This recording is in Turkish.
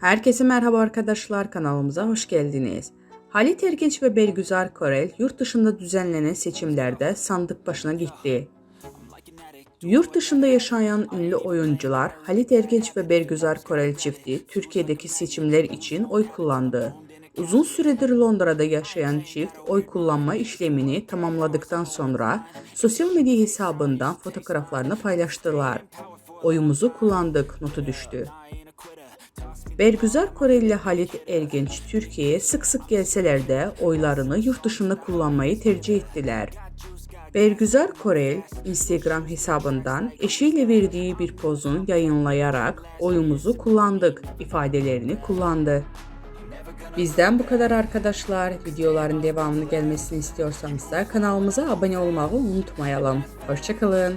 Herkese merhaba arkadaşlar kanalımıza hoş geldiniz. Halit Ergenç ve Bergüzar Korel yurt dışında düzenlenen seçimlerde sandık başına gitti. Yurt dışında yaşayan ünlü oyuncular Halit Ergenç ve Bergüzar Korel çifti Türkiye'deki seçimler için oy kullandı. Uzun süredir Londra'da yaşayan çift oy kullanma işlemini tamamladıktan sonra sosyal medya hesabından fotoğraflarını paylaştılar. Oyumuzu kullandık notu düştü. Bergüzar Koreli Halit Ergenç Türkiye'ye sık sık gelseler de oylarını yurt dışında kullanmayı tercih ettiler. Bergüzar Korel Instagram hesabından eşiyle verdiği bir pozun yayınlayarak oyumuzu kullandık ifadelerini kullandı. Bizden bu kadar arkadaşlar. Videoların devamını gelmesini istiyorsanız da kanalımıza abone olmayı unutmayalım. Hoşçakalın.